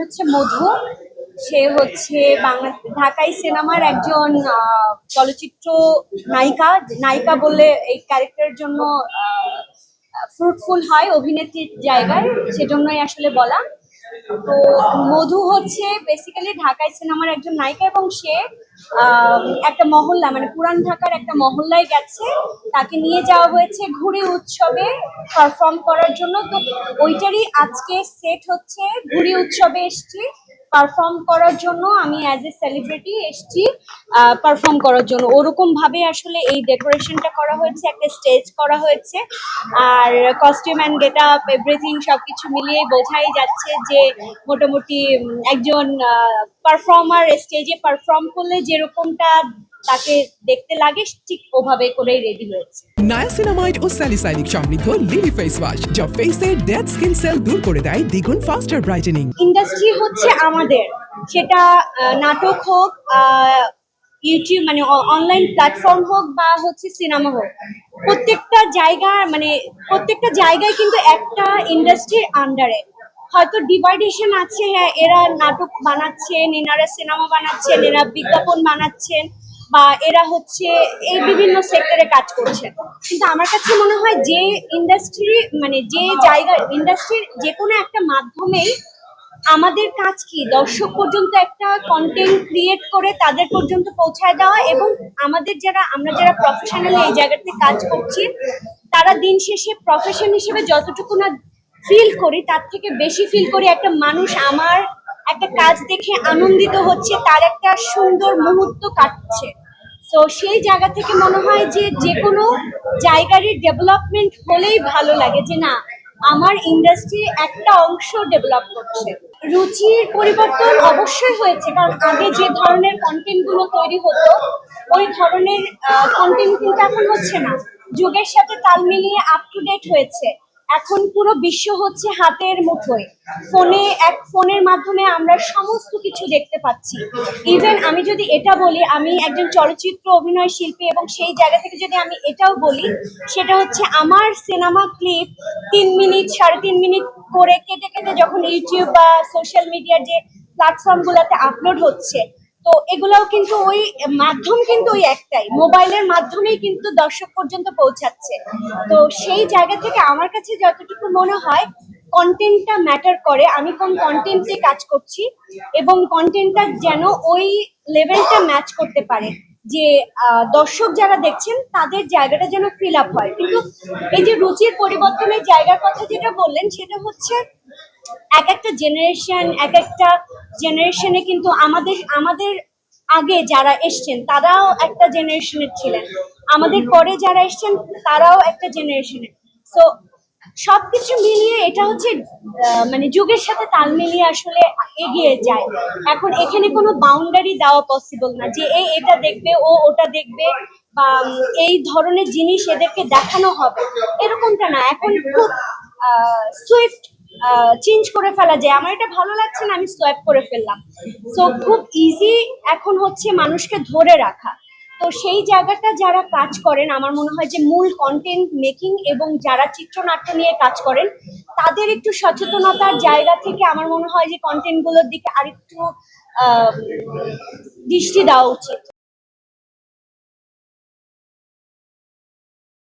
হচ্ছে মধু। সে হচ্ছে বাংলা, ঢাকাই সিনেমার একজন চলচ্চিত্র নায়িকা। নায়িকা বললে এই ক্যারেক্টারের জন্য ফ্রুটফুল হয় অভিনেত্রীর জায়গায়, সেজন্যই আসলে বলা। তো মধু হচ্ছে বেসিক্যালি ঢাকাই সিনেমার একজন নায়িকা এবং সে একটা মহল্লা মানে পুরান ঢাকার একটা মহল্লায় গেছে। তাকে নিয়ে যাওয়া হয়েছে ঘুড়ি উৎসবে পারফর্ম করার জন্য। তো ওইটারই আজকে সেট হচ্ছে ঘুড়ি উৎসবে এসছি। পারফর্ম করার জন্য আমি অ্যাজ এ সেলিব্রিটি এসছি পারফর্ম করার জন্য। ওরকম ভাবে আসলে এই ডেকোরেশনটা করা হয়েছে, একটা স্টেজ করা হয়েছে। আর costume and get up everything সব কিছু মিলিয়ে বোঝাই যাচ্ছে যে মোটামুটি একজন পারফর্মার স্টেজে পারফর্ম করলে যেরকমটা তাকে দেখতে লাগে ঠিক ওভাবে করেই রেডি হয়েছে। নায়াসিনামাইড ও স্যালিসাইনিক সমৃদ্ধ লিলি ফেস ওয়াশ যা ফেসের ডেড স্কিন সেল দূর করে দেয় দ্বিগুণ ফাস্টার ব্রাইটেনিং ইন্ডাস্ট্রি হচ্ছে আমাদের। সেটা নাটক হোক ইউটিউব মানে অনলাইন প্ল্যাটফর্ম হোক বা হচ্ছে সিনেমা হোক প্রত্যেকটা জায়গা মানে প্রত্যেকটা জায়গায় কিন্তু একটা ইন্ডাস্ট্রির আন্ডারে হয়তো ডিভাইডেশন আছে হ্যাঁ এরা নাটক বানাচ্ছেন এনারা সিনেমা বানাচ্ছেন এরা বিজ্ঞাপন বানাচ্ছেন বা এরা হচ্ছে এই বিভিন্ন সেক্টরে কাজ করছে কিন্তু আমার কাছে মনে হয় যে ইন্ডাস্ট্রি মানে যে জায়গা ইন্ডাস্ট্রির যে কোনো একটা মাধ্যমেই আমাদের কাজ কি? দর্শক পর্যন্ত একটা কন্টেন্ট ক্রিয়েট করে তাদের পর্যন্ত পৌঁছায় দেওয়া এবং আমাদের যারা, আমরা যারা প্রফেশনালি এই জায়গাতে কাজ করছি, তারা দিন শেষে প্রফেশন হিসেবে যতটুকু না ফিল করি, তার থেকে বেশি ফিল করি একটা মানুষ আমার একটা কাজ দেখে আনন্দিত হচ্ছে, তার একটা সুন্দর মুহূর্ত কাটছে। তো সেই জায়গা থেকে মনে হয় যে যে কোনো জায়গারই ডেভেলপমেন্ট হলেই ভালো লাগে যে না, আমার ইন্ডাস্ট্রি একটা অংশ ডেভেলপ করছে। রুচির পরিবর্তন অবশ্যই হয়েছে, কারণ আগে যে ধরনের কন্টেন্টগুলো তৈরি হতো, ওই ধরনের কন্টেন্ট কিন্তু এখন হচ্ছে না। যুগের সাথে তাল মিলিয়ে আপ টু ডেট হয়েছে। এখন পুরো বিশ্ব হচ্ছে হাতের মুঠোয়। ফোনে এক ফোনের মাধ্যমে আমরা সমস্ত কিছু দেখতে পাচ্ছি। ইভেন আমি যদি এটা বলি, আমি একজন চলচ্চিত্র অভিনয় শিল্পী এবং সেই জায়গা থেকে যদি আমি এটাও বলি, সেটা হচ্ছে আমার সিনেমা ক্লিপ তিন মিনিট, সাড়ে তিন মিনিট করে কেটে কেটে যখন ইউটিউব বা সোশ্যাল মিডিয়ার যে প্ল্যাটফর্মগুলোতে আপলোড হচ্ছে তো এগুলাও কিন্তু ওই মাধ্যম কিন্তু ওই একটাই। মোবাইলের মাধ্যমেই কিন্তু দর্শক পর্যন্ত পৌঁছাচ্ছে। তো সেই জায়গা থেকে আমার কাছে যতটুকু মনে হয় কন্টেন্টটা ম্যাটার করে। আমি কোন কন্টেন্ট কন্টেন্টে কাজ করছি এবং কন্টেন্টটা যেন ওই লেভেলটা ম্যাচ করতে পারে যে দর্শক যারা দেখছেন, তাদের জায়গাটা যেন ফিল আপ হয়। কিন্তু এই যে রুচির পরিবর্তনের জায়গার কথা যেটা বললেন, সেটা হচ্ছে এক একটা জেনারেশন এক একটা জেনারেশনে কিন্তু আমাদের আমাদের আগে যারা এসছেন, তারাও একটা জেনারেশনের ছিলেন। আমাদের পরে যারা এসছেন, তারাও একটা জেনারেশনের সো সবকিছু মিলিয়ে এটা হচ্ছে মানে যুগের সাথে তাল মিলিয়ে আসলে এগিয়ে যায়। এখন এখানে কোনো বাউন্ডারি দেওয়া পসিবল না যে এ এটা দেখবে, ও ওটা দেখবে, বা এই ধরনের জিনিস এদেরকে দেখানো হবে। এরকমটা না। এখন খুব সুইফট চেঞ্জ করে ফেলা যায়। আমার এটা ভালো লাগছে না, আমি সোয়াইপ করে ফেললাম। সো খুব ইজি এখন হচ্ছে মানুষকে ধরে রাখা। তো সেই জায়গাটা যারা কাজ করেন, আমার মনে হয় যে মূল কন্টেন্ট মেকিং এবং যারা চিত্রনাট্য নিয়ে কাজ করেন, তাদের একটু সচেতনতার জায়গা থেকে আমার মনে হয় যে কন্টেন্টগুলোর দিকে আরেকটু দৃষ্টি দেওয়া উচিত।